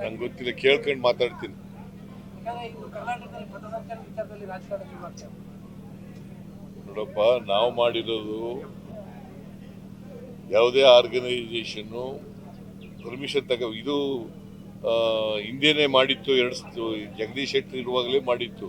ನಂಗೆ ಗೊತ್ತಿಲ್ಲ ಕೇಳ್ಕೊಂಡು ಮಾತಾಡ್ತೀನಿ. ನೋಡಪ್ಪ ನಾವು ಮಾಡಿರೋದು ಯಾವುದೇ ಆರ್ಗನೈಸೇಷನ್ನು ಪರ್ಮಿಷನ್ ತಗ ಇದು ಹಿಂದೆನೇ ಮಾಡಿತ್ತು ಎರಡು ಜಗದೀಶ್ ಶೆಟ್ಟರ್ ಇರುವಾಗಲೇ ಮಾಡಿತ್ತು.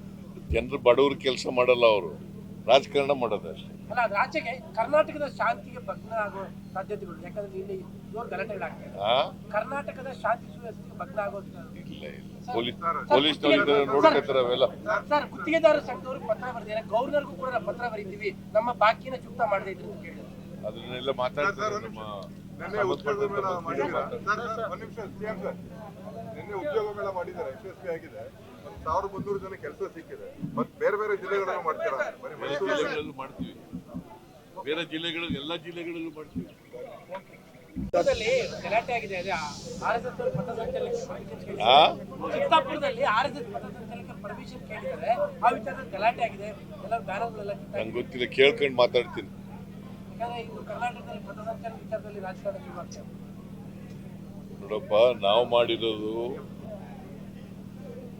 ಜನರು ಬಡವರು ಕೆಲಸ ಮಾಡಲ್ಲ ಅವರು. ರಾಜಕಾರಣ ಮಾಡೋದು ಅಷ್ಟೇ. ಅಲ್ಲ ರಾಜ್ಯಕ್ಕೆ ಕರ್ನಾಟಕದ ಶಾಂತಿಗೆ ಭಗ್ನ ಆಗೋ ಸಾಧ್ಯತೆಗಳು ಯಾಕಂದ್ರೆ ಇಲ್ಲಿ ಜೋರ್ ಗಲಾಟೆಗಳಾಗ್ತದೆ ಆ? ಕರ್ನಾಟಕದ ಶಾಂತಿ ಸುವ್ಯವಸ್ಥೆಗೆ ಭಗ್ನ ಆಗೋ ಇಲ್ಲ ಇಲ್ಲ. ಪೊಲೀಸ್ ಪೊಲೀಸ್ನವ್ರು ನೋಡ್ಕೊತಾರ ಅವೆಲ್ಲ ಸರ್ ಗುತ್ತಿಗೆದಾರ ಸಂಘದವರು ಪತ್ರ ಬರೆದಿದ್ದಾರೆ. ಗೌರ್ನರ್ಗೂ ಕೂಡ ನಾವು ಪತ್ರ ಬರೀತೀವಿ. ನಮ್ಮ ಬಾಕಿನ ಚುಕ್ತಾ ಮಾಡದೇ ಇದ್ರು ಅಂತ ಕೇಳಿದ್ರು ಅದನ್ನೆಲ್ಲ ಮಾತಾಡ್ತಾರೆ ನಮ್ಮ ನಿನ್ನೆ ಉದ್ಯೋಗ ಮೇಳ ಮಾಡಿದ್ದೀರಾ? ಸರ್, ನಿಮಿಷ ಸಿಎಂ ಸರ್. ನಿನ್ನೆ ಉದ್ಯೋಗ ಮೇಳ ಮಾಡಿದ್ದಾರೆ ಯಶಸ್ವಿ ಆಗಿದೆ. ಒಂದ್ ಸಾವಿರದ ಮುನ್ನೂರು ಜನ ಕೆಲಸ ಸಿಕ್ಕಿದೆ. ಮತ್ತೆ ಬೇರೆ ಬೇರೆ ಜಿಲ್ಲೆಗಳನ್ನು ಮಾಡ್ತೀರಾ? ಬರೀ ಜಿಲ್ಲೆಗಳಲ್ಲೂ ಮಾಡ್ತೀವಿ. ಬೇರೆ ಜಿಲ್ಲೆಗಳು ಎಲ್ಲ ಜಿಲ್ಲೆಗಳಲ್ಲೂ ಮಾಡ್ತೀವಿ. ಚಿತ್ತಾಪುರದಲ್ಲಿ ಗಲಾಟೆ ಆಗಿದೆ ಅದೇ ಆರ್ ಎಸ್ ಎಸ್. ಚಿತ್ತಾಪುರದಲ್ಲಿ ಆರ್ ಎಸ್ ಎಸ್ ಪಥಸಂಚಲನಕ್ಕೆ ಪರ್ಮಿಷನ್ ಕೇಳಿದ್ದಾರೆ. ಆ ವಿಚಾರದಲ್ಲಿ ಗಲಾಟೆ ಆಗಿದೆ. ಎಲ್ಲ ಬ್ಯಾನರ್ಗಳೆಲ್ಲ. ನಂಗೆ ಗೊತ್ತಿಲ್ಲ ಕೇಳ್ಕೊಂಡು ಮಾತಾಡ್ತೀನಿ. ನೋಡಪ್ಪ, ನಾವು ಮಾಡಿರೋದು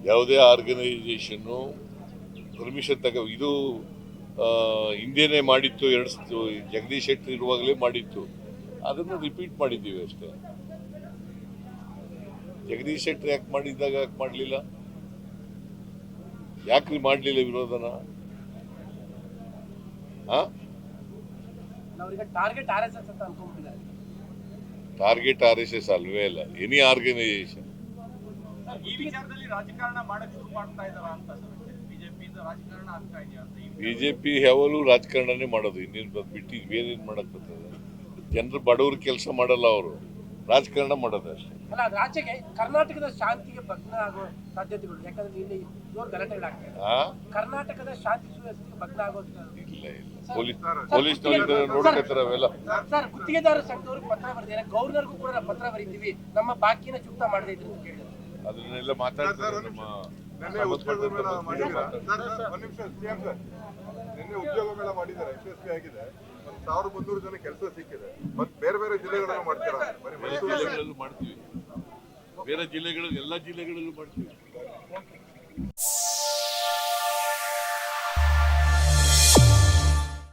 ಯಾವುದೇ ಆರ್ಗನೈಸೇಷನ್ನು ಪರ್ಮಿಷನ್ ತಗ ಇದು ಹಿಂದೆನೇ ಮಾಡಿತ್ತು, ಎರಡು ಜಗದೀಶ್ ಶೆಟ್ಟರ್ ಇರುವಾಗಲೇ ಮಾಡಿತ್ತು. ಅದನ್ನು ರಿಪೀಟ್ ಮಾಡಿದ್ದೀವಿ ಅಷ್ಟೇ. ಜಗದೀಶ್ ಶೆಟ್ಟರ್ ಯಾಕೆ ಮಾಡಿದ್ದಾಗ ಯಾಕೆ ಮಾಡಲಿಲ್ಲ? ಯಾಕ್ರಿ ಮಾಡಲಿಲ್ಲ ವಿರೋಧನ? ನಾವೀಗ ಟಾರ್ಗೆಟ್ ಆರ್ ಎಸ್ ಎಸ್ ಅಂತ ಅನ್ಕೊಂಡ್ಬಿಟ್ಟಿದ್ದಾರೆ. ಟಾರ್ಗೆಟ್ ಆರ್ ಎಸ್ ಎಸ್ ಅಲ್ವೇ ಇಲ್ಲ. ಎನಿ ಆರ್ಗನೈಸೇಷನ್ ಈ ವಿಚಾರದಲ್ಲಿ ರಾಜಕಾರಣ ಮಾಡಕ್ ಶುರು ಮಾಡ್ತಾ ಇದಾರ ಅಂತ ಬಿಜೆಪಿಯಿಂದ ರಾಜಕಾರಣ ಆಗ್ತಾ ಇದೆಯಾ ಅಂತ ಈ ಬಿಜೆಪಿ ಯಾವಾಗಲೂ ರಾಜಕಾರಣನೇ ಮಾಡೋದು. ಇನ್ನೇನು ಬಿಟ್ಟು ಬೇರೇನು ಮಾಡಕ್ ಬರ್ತದೆ? ಜನರು ಬಡವರು ಕೆಲಸ ಮಾಡಲ್ಲ ಅವರು. ರಾಜಕಾರಣ ಮಾಡೋದು ಅಷ್ಟೇ. ಅಲ್ಲ ರಾಜ್ಯಕ್ಕೆ ಆಚೆಗೆ ಕರ್ನಾಟಕದ ಶಾಂತಿಗೆ ಭಗ್ನ ಆಗೋ ಸಾಧ್ಯತೆಗಳು ಯಾಕಂದ್ರೆ ಇಲ್ಲಿ ಜೋರ್ ಗಲಾಟೆಗಳಾಗ್ತದೆ ಕರ್ನಾಟಕದ ಶಾಂತಿ ಸುವ್ಯವಸ್ಥೆಗೆ ಭಗ್ನ ಆಗೋ ಇಲ್ಲ ಇಲ್ಲ. ನೋಡ್ಕೊತಾರ ಅವೆಲ್ಲ. ಸರ್ ಸಂಘದವ್ರಿಗೆ ಪತ್ರ ಬರೆದಿದ್ದಾರೆ. ಗೌರ್ನರ್ಗೂ ಕೂಡ ನಾವು ಪತ್ರ ಬರೀತೀವಿ. ನಮ್ಮ ಬಾಕಿನ ಚುಕ್ತ ಮಾಡದೇ ಇದ್ರು ಅಂತ ಕೇಳಿದ್ರು. ಅದನ್ನೆಲ್ಲ ಮಾತಾಡ್ತಾರೆ ನಮ್ಮ ನಿನ್ನೆ ಉದ್ಯೋಗ ಮೇಳ ಮಾಡಿದ್ದೀರಾ. ಸರ್, ಸರ್, ನಿಮಿಷ ಸಿಎಂ ಸರ್. ನಿನ್ನೆ ಉದ್ಯೋಗ ಮೇಳ ಮಾಡಿದ್ದಾರೆ ಯಶಸ್ವಿ ಆಗಿದೆ. ಒಂದ್ ಸಾವಿರದ ಮುನ್ನೂರು ಜನ ಕೆಲಸ ಸಿಕ್ಕಿದೆ. ಮತ್ತೆ ಬೇರೆ ಬೇರೆ ಜಿಲ್ಲೆಗಳಲ್ಲೂ ಮಾಡ್ತೀರಾ? ಬರೀ ಮೈಸೂರು ಜಿಲ್ಲೆಗಳಲ್ಲೂ ಮಾಡ್ತೀವಿ. ಬೇರೆ ಜಿಲ್ಲೆಗಳು ಎಲ್ಲ ಜಿಲ್ಲೆಗಳಲ್ಲೂ ಮಾಡ್ತೀವಿ.